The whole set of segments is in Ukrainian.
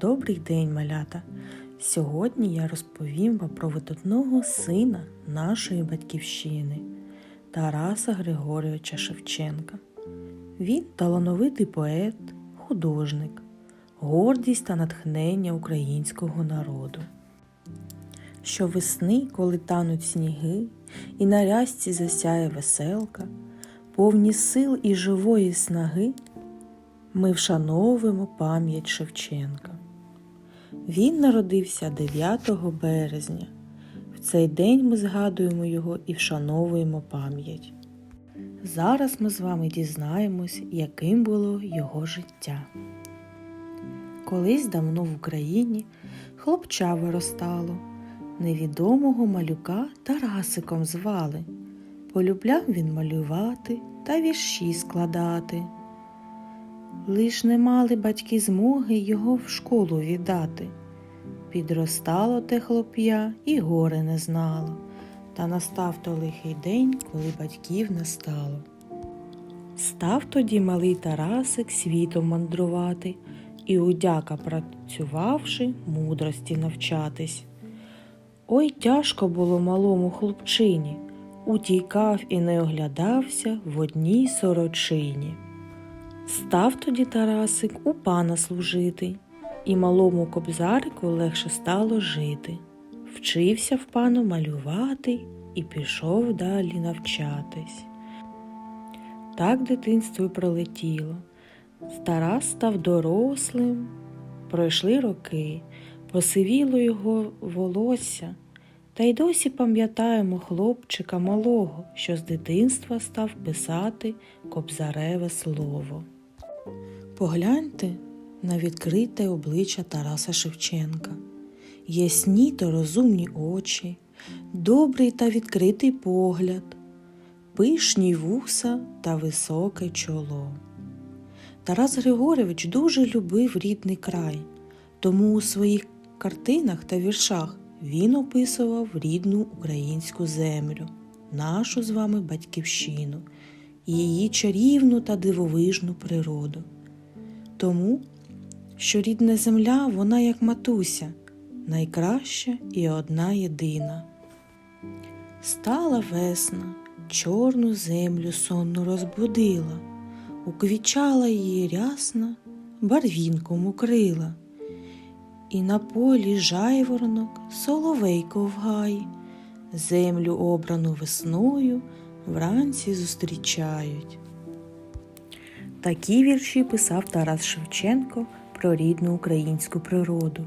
Добрий день, малята! Сьогодні я розповім вам про видатного сина нашої батьківщини Тараса Григоровича Шевченка. Він талановитий поет, художник, гордість та натхнення українського народу. Щовесни, коли тануть сніги, і на рязці засяє веселка, повні сил і живої снаги, ми вшановуємо пам'ять Шевченка. Він народився 9 березня. В цей день ми згадуємо його і вшановуємо пам'ять. Зараз ми з вами дізнаємось, яким було його життя. Колись давно в Україні хлопча виростало, невідомого малюка Тарасиком звали. Полюбляв він малювати та вірші складати. Лиш не мали батьки змоги його в школу віддати. Підростало те хлоп'я і горе не знало, та настав то лихий день, коли батьків не стало. Став тоді малий Тарасик світом мандрувати і удяка працювавши, мудрості навчатись. Ой тяжко було малому хлопчині, утікав і не оглядався в одній сорочині. Став тоді Тарасик у пана служити, і малому кобзарику легше стало жити. Вчився в пану малювати і пішов далі навчатись. Так дитинство й пролетіло. Тарас став дорослим, пройшли роки, посивіло його волосся, та й досі пам'ятаємо хлопчика малого, що з дитинства став писати кобзареве слово. Погляньте на відкрите обличчя Тараса Шевченка, ясні та розумні очі, добрий та відкритий погляд, пишні вуса та високе чоло. Тарас Григорович дуже любив рідний край, тому у своїх картинах та віршах він описував рідну українську землю, нашу з вами батьківщину, її чарівну та дивовижну природу. Тому, що рідна земля, вона як матуся, найкраща і одна єдина. Стала весна, чорну землю сонну розбудила, уквічала її рясна, барвінком укрила. І на полі жайворонок соловейко в гаї, землю обрану весною вранці зустрічають. Такі вірші писав Тарас Шевченко про рідну українську природу.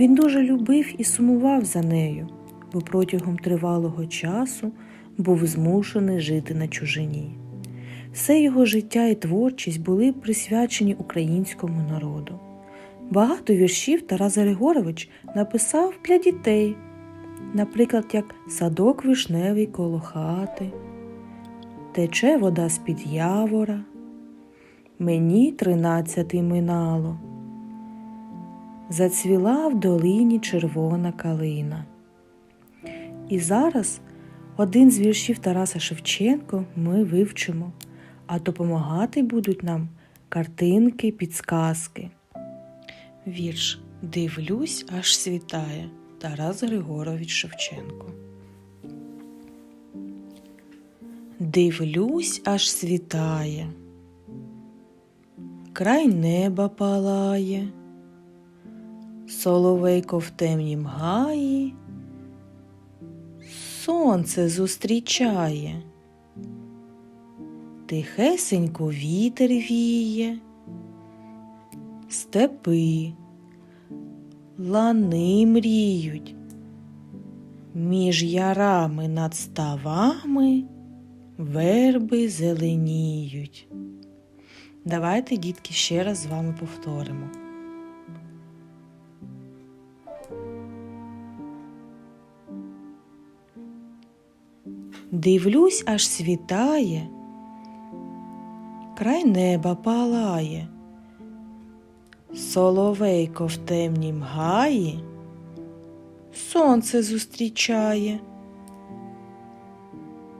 Він дуже любив і сумував за нею, бо протягом тривалого часу був змушений жити на чужині. Все його життя і творчість були присвячені українському народу. Багато віршів Тарас Григорович написав для дітей, наприклад, як Садок вишневий коло хати, Тече вода з-під явора, Мені тринадцятий минало, Зацвіла в долині червона калина. І зараз один з віршів Тараса Шевченко ми вивчимо, а допомагати будуть нам картинки, підсказки. Вірш Дивлюсь, аж світає Тарас Григорович Шевченко. Дивлюсь, аж світає, край неба палає, соловейко в темнім гаї, сонце зустрічає, тихесенько вітер віє. Степи, лани мріють, між ярами над ставами верби зеленіють. Давайте, дітки, ще раз з вами повторимо. Дивлюсь, аж світає, край неба палає. Соловейко в темнім гаї сонце зустрічає,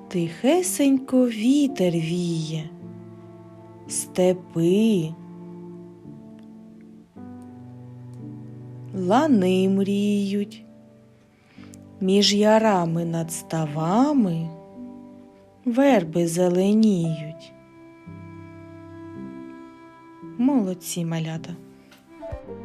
тихесенько вітер віє, степи, лани мріють, між ярами над ставами верби зеленіють. Молодці малята.